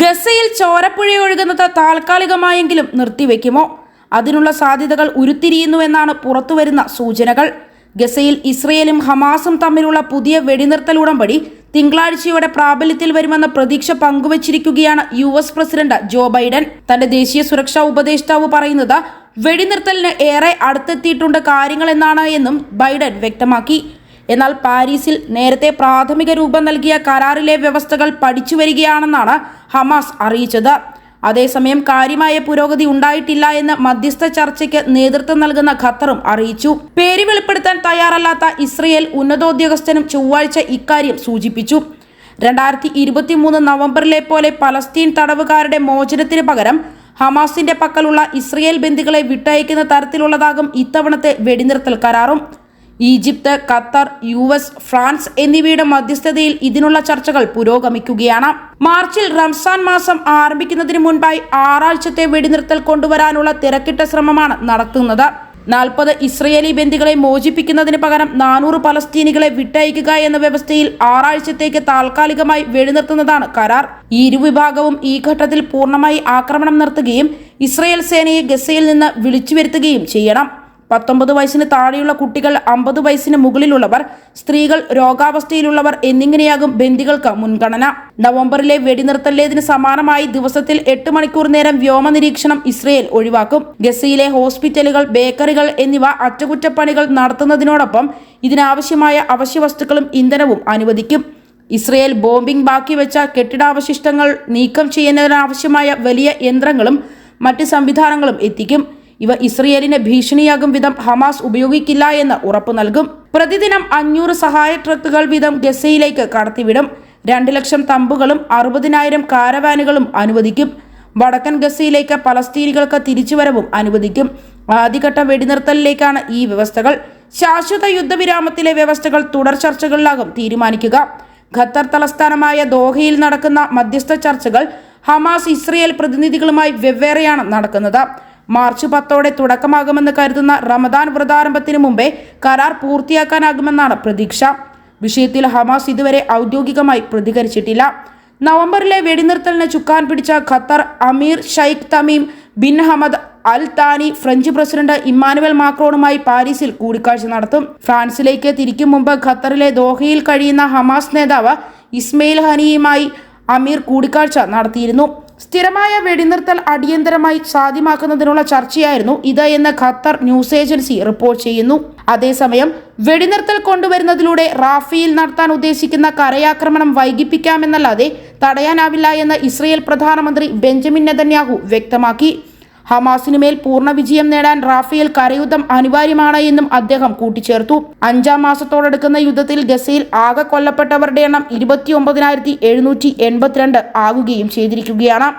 ഗസയിൽ ചോരപ്പുഴ ഒഴുകുന്നത് താൽക്കാലികമായെങ്കിലും നിർത്തിവെക്കുമോ? അതിനുള്ള സാധ്യതകൾ ഉരുത്തിരിയുന്നുവെന്നാണ് പുറത്തുവരുന്ന സൂചനകൾ. ഗസയിൽ ഇസ്രയേലും ഹമാസും തമ്മിലുള്ള പുതിയ വെടിനിർത്തൽ ഉടമ്പടി തിങ്കളാഴ്ചയോടെ പ്രാബല്യത്തിൽ വരുമെന്ന പ്രതീക്ഷ പങ്കുവച്ചിരിക്കുകയാണ് U S president Joe Biden. തന്റെ ദേശീയ സുരക്ഷാ ഉപദേഷ്ടാവ് പറയുന്നത് വെടിനിർത്തലിന് ഏറെ അടുത്തെത്തിയിട്ടുണ്ട് കാര്യങ്ങളെന്നാണ് എന്നും ബൈഡൻ വ്യക്തമാക്കി. എന്നാൽ പാരീസിൽ നേരത്തെ പ്രാഥമിക രൂപം നൽകിയ കരാറിലെ വ്യവസ്ഥകൾ പഠിച്ചു വരികയാണെന്നാണ് ഹമാസ് അറിയിച്ചത്. അതേസമയം കാര്യമായ പുരോഗതി ഉണ്ടായിട്ടില്ല എന്ന് മധ്യസ്ഥ ചർച്ചയ്ക്ക് നേതൃത്വം നൽകുന്ന ഖത്തറും അറിയിച്ചു. പേര് വെളിപ്പെടുത്താൻ തയ്യാറല്ലാത്ത ഇസ്രയേൽ ഉന്നതോദ്യോഗസ്ഥനും ചൊവ്വാഴ്ച ഇക്കാര്യം സൂചിപ്പിച്ചു. രണ്ടായിരത്തി ഇരുപത്തി മൂന്ന് നവംബറിലെ പോലെ പലസ്തീൻ തടവുകാരുടെ മോചനത്തിന് പകരം ഹമാസിന്റെ പക്കലുള്ള ഇസ്രയേൽ ബന്ദികളെ വിട്ടയക്കുന്ന തരത്തിലുള്ളതാകും ഇത്തവണത്തെ വെടിനിർത്തൽ കരാറും. Egypt Qatar U S France എന്നിവയുടെ മധ്യസ്ഥതയിൽ ഇതിനുള്ള ചർച്ചകൾ പുരോഗമിക്കുകയാണ്. മാർച്ചിൽ റംസാൻ മാസം ആരംഭിക്കുന്നതിന് മുൻപായി ആറാഴ്ചത്തെ വെടിനിർത്തൽ കൊണ്ടുവരാനുള്ള തിരക്കിട്ട ശ്രമമാണ് നടത്തുന്നത്. നാൽപ്പത് ഇസ്രയേലി ബന്ദികളെ മോചിപ്പിക്കുന്നതിന് പകരം നാനൂറ് പലസ്തീനികളെ വിട്ടയക്കുക എന്ന വ്യവസ്ഥയിൽ ആറാഴ്ചത്തേക്ക് താൽക്കാലികമായി വെടിനിർത്തുന്നതാണ് കരാർ. ഇരുവിഭാഗവും ഈ ഘട്ടത്തിൽ പൂർണമായി ആക്രമണം നിർത്തുകയും ഇസ്രയേൽ സേനയെ ഗസയിൽ നിന്ന് വിളിച്ചു വരുത്തുകയും ചെയ്യണം. പത്തൊമ്പത് വയസ്സിന് താഴെയുള്ള കുട്ടികൾ അമ്പത് വയസ്സിന് മുകളിലുള്ളവർ സ്ത്രീകൾ രോഗാവസ്ഥയിലുള്ളവർ എന്നിങ്ങനെയാകും ബന്ദികൾക്ക് മുൻഗണന. നവംബറിലെ വെടിനിർത്തലേതിന് സമാനമായി ദിവസത്തിൽ എട്ട് മണിക്കൂർ നേരം വ്യോമ നിരീക്ഷണം ഇസ്രയേൽ ഒഴിവാക്കും. ഗസയിലെ ഹോസ്പിറ്റലുകൾ ബേക്കറികൾ എന്നിവ അറ്റകുറ്റപ്പണികൾ നടത്തുന്നതിനോടൊപ്പം ഇതിനാവശ്യമായ അവശ്യ വസ്തുക്കളും ഇന്ധനവും അനുവദിക്കും. ഇസ്രയേൽ ബോംബിംഗ് ബാക്കി വെച്ച കെട്ടിടാവശിഷ്ടങ്ങൾ നീക്കം ചെയ്യുന്നതിനാവശ്യമായ വലിയ യന്ത്രങ്ങളും മറ്റ് സംവിധാനങ്ങളും എത്തിക്കും. ഇവ ഇസ്രയേലിന് ഭീഷണിയാകും വിധം ഹമാസ് ഉപയോഗിക്കില്ല എന്ന് ഉറപ്പു നൽകും. പ്രതിദിനം അഞ്ഞൂറ് സഹായ ട്രക്കുകൾ വീതം ഗസയിലേക്ക് കടത്തിവിടും. രണ്ട് ലക്ഷം തമ്പുകളും അറുപതിനായിരം കാരവാനുകളും അനുവദിക്കും. വടക്കൻ ഗസയിലേക്ക് പലസ്തീനികൾക്ക് തിരിച്ചുവരവും അനുവദിക്കും. ആദ്യഘട്ട വെടിനിർത്തലിലേക്കാണ് ഈ വ്യവസ്ഥകൾ. ശാശ്വത യുദ്ധവിരാമത്തിലെ വ്യവസ്ഥകൾ തുടർ ചർച്ചകളിലാകും തീരുമാനിക്കുക. ഖത്തർ തലസ്ഥാനമായ ദോഹയിൽ നടക്കുന്ന മധ്യസ്ഥ ചർച്ചകൾ ഹമാസ് ഇസ്രയേൽ പ്രതിനിധികളുമായി വെവ്വേറെയാണ് നടക്കുന്നത്. മാർച്ച് പത്തോടെ തുടക്കമാകുമെന്ന് കരുതുന്ന റമദാൻ വ്രതാരംഭത്തിന് മുമ്പേ കരാർ പൂർത്തിയാക്കാനാകുമെന്നാണ് പ്രതീക്ഷ. വിഷയത്തിൽ ഹമാസ് ഇതുവരെ ഔദ്യോഗികമായി പ്രതികരിച്ചിട്ടില്ല. നവംബറിലെ വെടിനിർത്തലിന് ചുക്കാൻ പിടിച്ച ഖത്തർ അമീർ Sheikh Tamim Bin Hamad Al Thani French president Emmanuel മാക്രോണുമായി പാരീസിൽ കൂടിക്കാഴ്ച നടത്തും. ഫ്രാൻസിലേക്ക് തിരിക്കും മുമ്പ് ഖത്തറിലെ ദോഹയിൽ കഴിയുന്ന ഹമാസ് നേതാവ് ഇസ്മയിൽ ഹനിയുമായി അമീർ കൂടിക്കാഴ്ച നടത്തിയിരുന്നു. സ്ഥിരമായ വെടിനിർത്തൽ അടിയന്തരമായി സാധ്യമാക്കുന്നതിനുള്ള ചർച്ചയായിരുന്നു ഇത് എന്ന് ഖത്തർ ന്യൂസ് ഏജൻസി റിപ്പോർട്ട് ചെയ്യുന്നു. അതേസമയം വെടിനിർത്തൽ കൊണ്ടുവരുന്നതിലൂടെ റാഫിയിൽ നടത്താൻ ഉദ്ദേശിക്കുന്ന കരയാക്രമണം വൈകിപ്പിക്കാമെന്നല്ലാതെ തടയാനാവില്ല എന്ന് ഇസ്രയേൽ പ്രധാനമന്ത്രി ബെഞ്ചമിൻ നെതന്യാഹു വ്യക്തമാക്കി. ഹമാസിന് മേൽ പൂർണ വിജയം നേടാൻ റാഫേൽ കരയുദ്ധം അനിവാര്യമാണ് എന്നും അദ്ദേഹം കൂട്ടിച്ചേർത്തു. അഞ്ചാം മാസത്തോടടുക്കുന്ന യുദ്ധത്തിൽ ഗസയിൽ ആകെ കൊല്ലപ്പെട്ടവരുടെ എണ്ണം ഇരുപത്തി ഒമ്പതിനായിരത്തി എഴുന്നൂറ്റി എൺപത്തിരണ്ട് ആകുകയും ചെയ്തിരിക്കുകയാണ്.